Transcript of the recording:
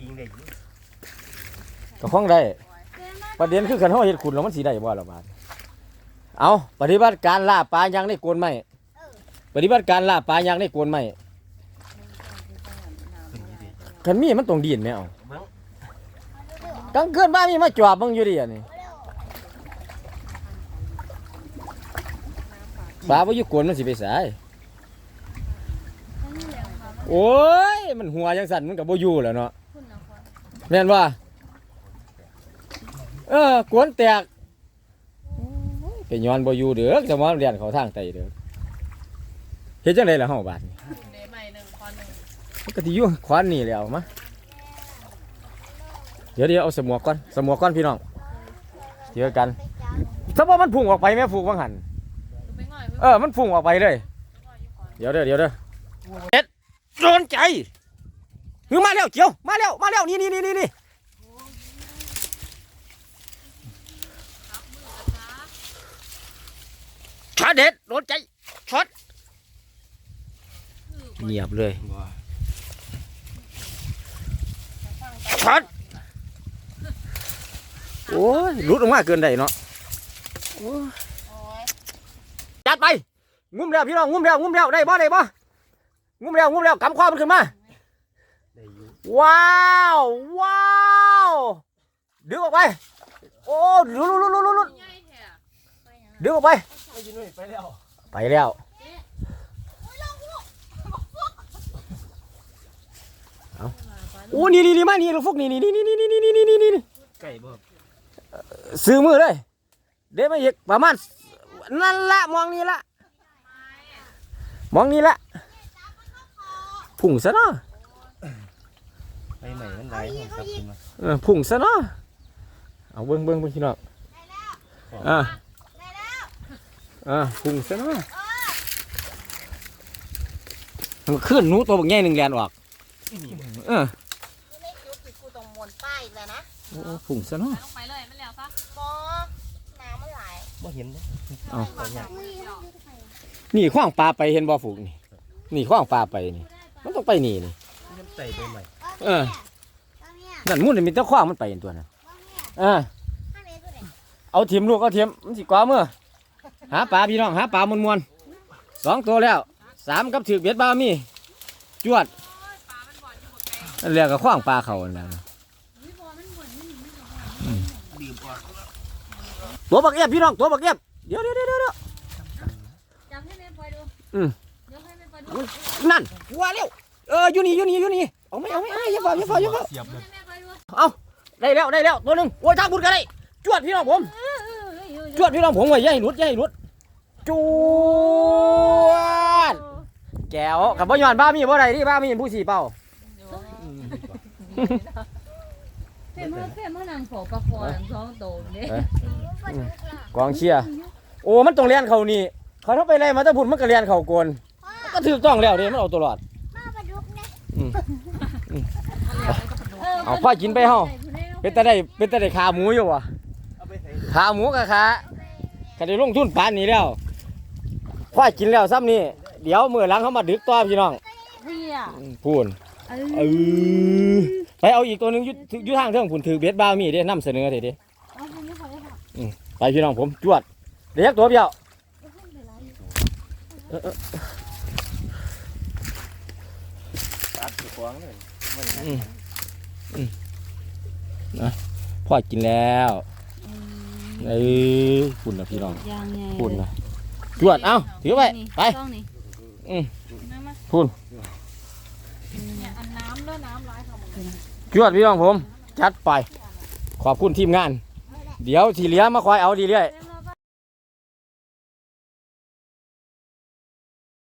ปิงได้อยู่ก็คล้องได้ ประเด็นคือคันเฮาเฮ็ดขุนแล้วมันสิได้บ่ล่ะบาดเอาปฏิบัติการล่าปลายังในโกนไม้ปฏิบัติการล่าปลายังในโกนไม้คันมีมันต้องดีนแม่เอาเบิ่งกลางคืนบ้านมีมาจอบมึงอยู่ดิอันนี้ปลาบ่อยู่โกนมันสิไปไสโอ้ย มันหัวจังสั่นมันก็บ่อยู่แหล้วเนาะ แม่นว่าเออกวนแตกไปย้อนบ่อยู่เด้อจะมาเรียนเขาทางไตเด้อเฮ็ดจังไดล่ะเฮาบาดนี้เดใหม่หนึ่งคอนหนึ่งมันก็สิอยู่ขวานนี่แหล้วมาเดี๋ยวเดี๋ยวเอาสมวกก่อนสมวกก่อนพี่น้องเจอกันถ้าว่ามันพุ่งออกไปแม่ฟูกว่างหันไปง่อยเออมันพุ่งออกไปเลย เดี๋ยวเด้อเดี๋ยวเด้อเอ็ดโดนใจ คือมาแล้วเจียวมาแล้วมาแล้วนี่นี่นี่นี่นี่ช็อตเด็ดโดนใจช็อตเงียบเลยช็อตโอ้ยหลุดออกมาเกินได้เนาะจัดไปงุ้มแล้วพี่น้องงุ้มแล้วงุ้มแล้วได้บ่ได้บ่งุ้มแล้วงุ้มแล้วกำความมันขึ้นมาได้อยู่ ว้าว ว้าวดึงออกไป โอ้ลุลุลุลุลุลุดึงออกไป ไปแล้วไปแล้วอาโอ้นี่นี่นี่มานี่ลูกฟุกนี่นี่นี่นี่นี่นี่นี่นี่นี่นี่ไก่บ่ซื้อมือเลยเดี๋ยวมาอีกประมาณนั่นละมองนี่ละมองนี่ละพุ่งซะเนาะ ไปใหม่มันหลายห้องครับขึ้นมาเออพุ่งซะเนาะเอาเบิ้งเบิ้งเบิ้งพี่น้องอ่าอ่าพุ่งซะเนาะมันขึ้นหนูตัวบักใหญ่หนึ่งแลนออกเออไม่จุดที่กูต้องมวนป้ายแล้วนะโอ้พุ่งซะเนาะลงไปเลยมันแล้วซะบอน้ำมันไหลบ่เห็นเด้เอาเอาเนี่ยนี่ขว้างปลาไปเห็นบ่ฝูกนี่นี่ขว้างปลาไปนี่ มันต้องไปนี่นี่มัน ใส่ใบใหม่เออบ้าเนี่ยนั่นมุ่นนี่มีแต่ขว้างมันไปเห็นตัวนั้นบ้าเนี่ยอ่าข้างในตัวไหนเอาเทียมลูกเอาเทียมมันสิกว่าเมื่อหาปลาพี่น้องหาปลามวนมวนๆสองตัวแล้วสามกับถือเบ็ดบามี จวดนั่นเรียกกับขว้างปลาเขานั่นนะบีบออกตัวบักเอียบพี่น้องตัวบักเอียบเดี๋ยวเดี๋ยวเดี๋ยวเดี๋ยวจับให้แม่ปล่อยดูอืมเดี๋ยวให้แม่ปล่อยดูนั่นว่าเร็ว เอออยู่นี่อยู่นี่อยู่นี่เอาไม่เอาไม่เอาอย่าเฝ้าอย่าเฝ้าอย่าเฝ้าเสียบเลยให้แม่ปล่อยดูเอาได้แล้วได้แล้วตัวหนึ่งโอ้ยทางบุญกันได้จวดพี่น้องผมเออเออเออเออจวดพี่น้องผมไว้อย่าให้หลุดอย่าให้หลุดจวดแก้วกับบ่ย้อนบ้ามีบ่ได้ที่บ้ามีผู้สีเป่าเพ่เมื่อเพ่เมื่อนางโผล่ปลาคอท้องโตเนี่ยกองเชียร์โอ้มันต้องเลียนเขานี่เขาถ้าไปไล่มาถ้าพุ่นมันก็เลียนเขาโกนมันก็ถูกต้องแล้วเด้มันเอาตลอด มาปลาดุกนะเอาพ่อกินไปเฮาเป็นตาได้เป็นตาได้ขาหมูอยู่วะเอาไปใส่ขาหมูกับขาก็ได้ลงทุนปานนี้แล้วพ่อกินแล้วซ้ำนี่เดี๋ยวมื้อหลังเขามาดึกต่อพี่น้องเฮียพูนเออไปเอาอีกตัวหนึงอยุยุทางเรื่องผุนถือเบ็ดบ้าวมีเด้นำเสนอเถอะเด้อืมไปพี่น้องผมจวดเดี๋ยวยักตัวเดียว เออเออ ตัดข วางเลยอืมอืมนะพ่อกินแล้วเอ้ยฝุ่นนะพี่น้องยังไงฝุ่นนะจวดเอาถือไปไปต้องนี่อืมน้ำมาฝุ่นเนี่ยอันน้ำด้วยน้ำร้ายเขาหมดเลยจวดพี่น้องผม จัดไป ขอบคุณทีมงาน เดี๋ยวทีเหลี้ยมาคอยเอาดีเรื่อยแม่